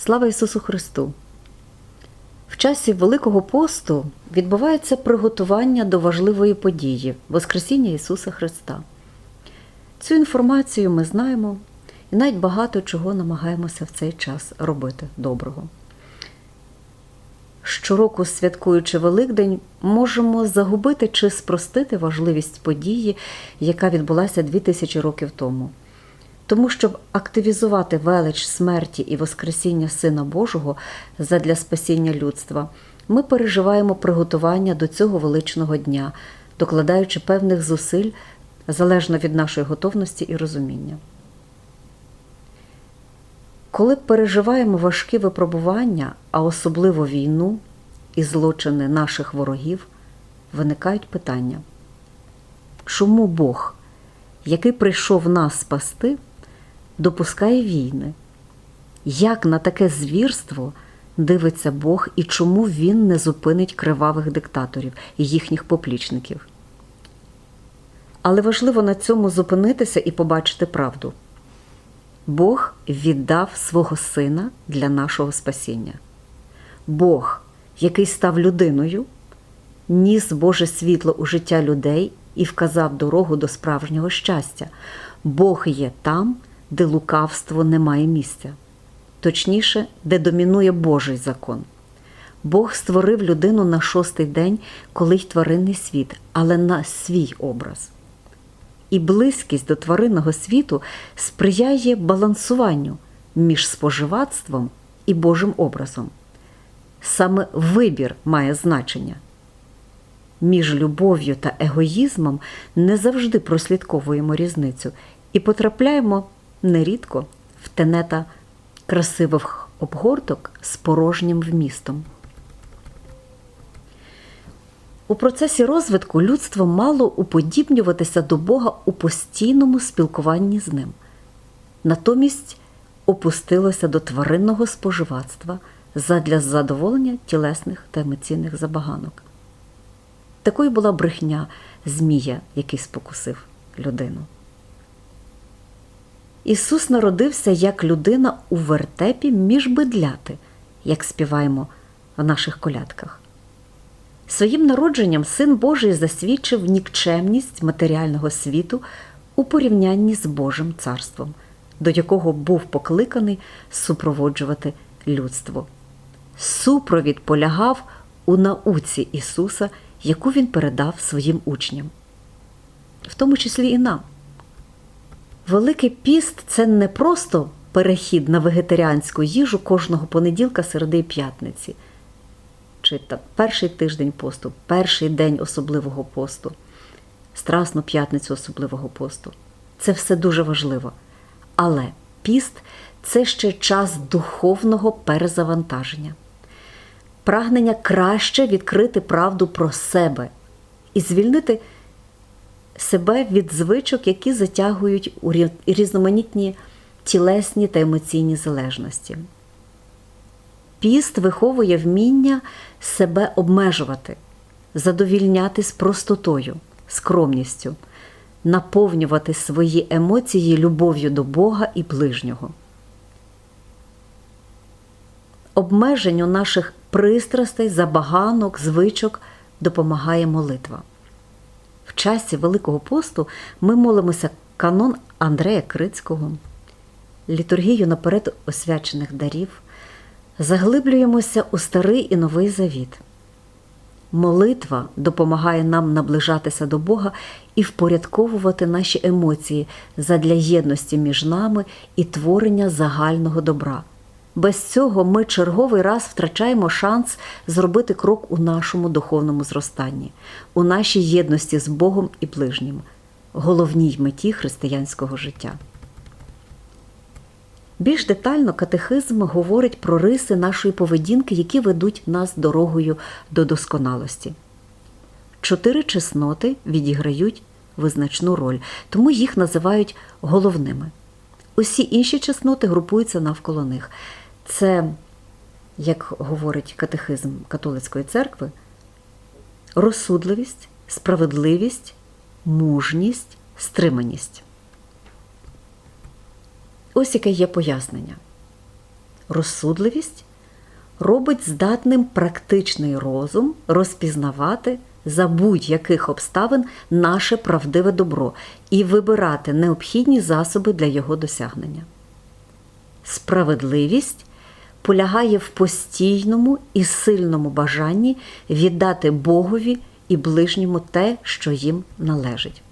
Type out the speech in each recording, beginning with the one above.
Слава Ісусу Христу! В часі Великого посту відбувається приготування до важливої події Воскресіння Ісуса Христа. Цю інформацію ми знаємо і навіть багато чого намагаємося в цей час робити доброго. Щороку, святкуючи Великдень, можемо загубити чи спростити важливість події, яка відбулася 2000 років тому. Тому, щоб активізувати велич смерті і Воскресіння Сина Божого задля спасіння людства, ми переживаємо приготування до цього величного дня, докладаючи певних зусиль залежно від нашої готовності і розуміння. Коли переживаємо важкі випробування, а особливо війну і злочини наших ворогів, виникають питання, чому Бог, який прийшов нас спасти, допускає війни? Як на таке звірство дивиться Бог і чому Він не зупинить кривавих диктаторів і їхніх поплічників? Але важливо на цьому зупинитися і побачити правду. Бог віддав свого сина для нашого спасіння. Бог, який став людиною, ніс Боже світло у життя людей і вказав дорогу до справжнього щастя. Бог є там, де лукавство не має місця, точніше, де домінує Божий закон. Бог створив людину на шостий день, коли й тваринний світ, але на свій образ. І близькість до тваринного світу сприяє балансуванню між споживацтвом і Божим образом. Саме вибір має значення. Між любов'ю та егоїзмом не завжди прослідковуємо різницю і потрапляємо нерідко в тенета красивих обгорток з порожнім вмістом. У процесі розвитку людство мало уподібнюватися до Бога у постійному спілкуванні з ним. Натомість опустилося до тваринного споживацтва задля задоволення тілесних та емоційних забаганок. Такою була брехня Змія, який спокусив людину. Ісус народився як людина у вертепі між бедляти, як співаємо в наших колядках. Своїм народженням Син Божий засвідчив нікчемність матеріального світу у порівнянні з Божим царством, до якого був покликаний супроводжувати людство. Супровід полягав у науці Ісуса, яку Він передав своїм учням, в тому числі і нам. Великий піст це не просто перехід на вегетаріанську їжу кожного понеділка, середи і п'ятниці чи там перший тиждень посту, перший день особливого посту, страсну п'ятницю особливого посту. Це все дуже важливо. Але піст це ще час духовного перезавантаження, прагнення краще відкрити правду про себе і звільнити себе від звичок, які затягують у різноманітні тілесні та емоційні залежності. Піст виховує вміння себе обмежувати, задовільняти з простотою, скромністю, наповнювати свої емоції любов'ю до Бога і ближнього. Обмеженню наших пристрастей, забаганок, звичок допомагає молитва. Часі Великого посту ми молимося канон Андрея Крицького, літургію наперед освячених дарів заглиблюємося у старий і новий завіт. Молитва допомагає нам наближатися до Бога і впорядковувати наші емоції задля єдності між нами і творення загального добра. Без цього ми черговий раз втрачаємо шанс зробити крок у нашому духовному зростанні, у нашій єдності з Богом і ближнім, головній меті християнського життя. Більш детально катехизм говорить про риси нашої поведінки, які ведуть нас дорогою до досконалості. Чотири чесноти відіграють визначну роль, тому їх називають головними. Усі інші чесноти групуються навколо них. Це, як говорить катехизм католицької церкви, розсудливість, справедливість, мужність, стриманість. Ось яке є пояснення. Розсудливість робить здатним практичний розум розпізнавати за будь-яких обставин наше правдиве добро і вибирати необхідні засоби для його досягнення. Справедливість полягає в постійному і сильному бажанні віддати Богові і ближньому те, що їм належить.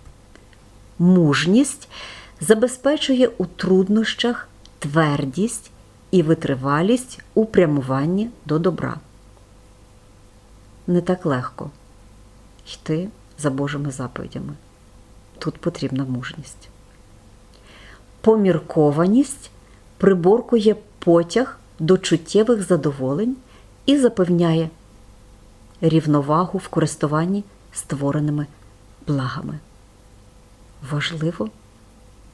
Мужність забезпечує у труднощах твердість і витривалість у прямуванні до добра. Не так легко йти за Божими заповідями. Тут потрібна мужність. Поміркованість приборкує потяг до чуттєвих задоволень і запевняє рівновагу в користуванні створеними благами. Важливо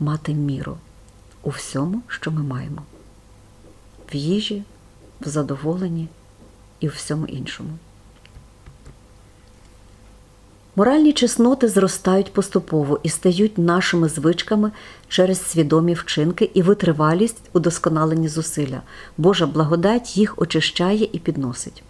мати міру у всьому, що ми маємо в їжі, в задоволенні і у всьому іншому. Моральні чесноти зростають поступово і стають нашими звичками через свідомі вчинки і витривалість у досконаленні зусилля. Божа благодать їх очищає і підносить.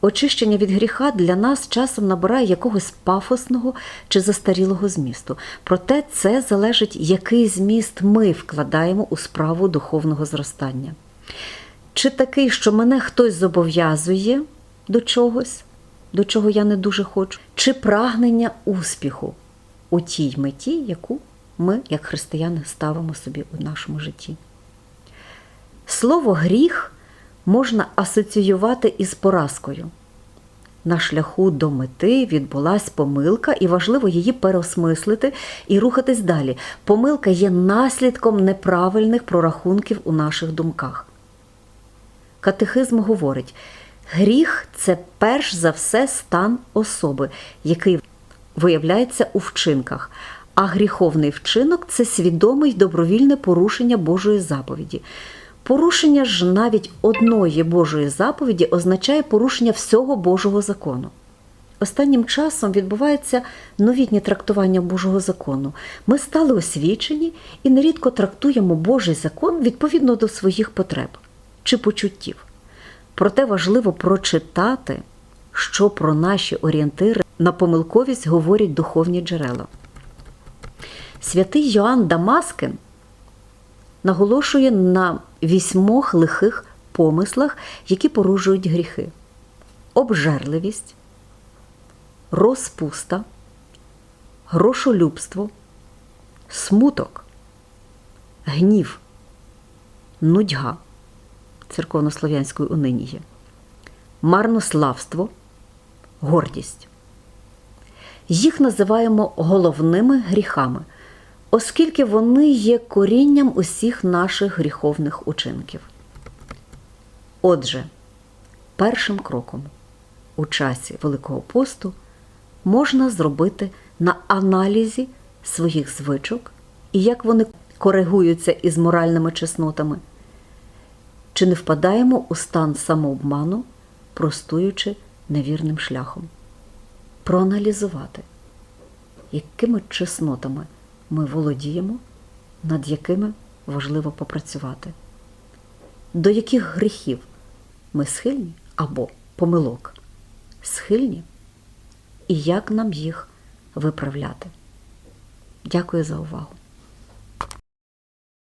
Очищення від гріха для нас часом набирає якогось пафосного чи застарілого змісту. Проте це залежить, який зміст ми вкладаємо у справу духовного зростання. Чи такий, що мене хтось зобов'язує до чогось, до чого я не дуже хочу, чи прагнення успіху у тій меті, яку ми, як християни, ставимо собі у нашому житті. Слово гріх можна асоціювати із поразкою. На шляху до мети відбулась помилка, і важливо її переосмислити і рухатись далі. Помилка є наслідком неправильних прорахунків у наших думках. Катехизм говорить, гріх це перш за все стан особи, який виявляється у вчинках, а гріховний вчинок це свідоме й добровільне порушення Божої заповіді. Порушення ж навіть одної Божої заповіді означає порушення всього Божого закону. Останнім часом відбувається новітнє трактування Божого закону. Ми стали освічені і нерідко трактуємо Божий закон відповідно до своїх потреб чи почуттів. Проте важливо прочитати, що про наші орієнтири на помилковість говорять духовні джерела. Святий Йоанн Дамаскин наголошує на вісьмох лихих помислах, які порушують гріхи: обжерливість, розпуста, грошолюбство, смуток, гнів, нудьга церковнослов'янської унинії, марнославство, гордість. Їх називаємо головними гріхами, оскільки вони є корінням усіх наших гріховних учинків. Отже, першим кроком у часі Великого посту можна зробити на аналізі своїх звичок і як вони коригуються із моральними чеснотами. Чи не впадаємо у стан самообману, простуючи невірним шляхом? Проаналізувати, якими чеснотами ми володіємо, над якими важливо попрацювати, до яких гріхів ми схильні або помилок схильні, і як нам їх виправляти. Дякую за увагу!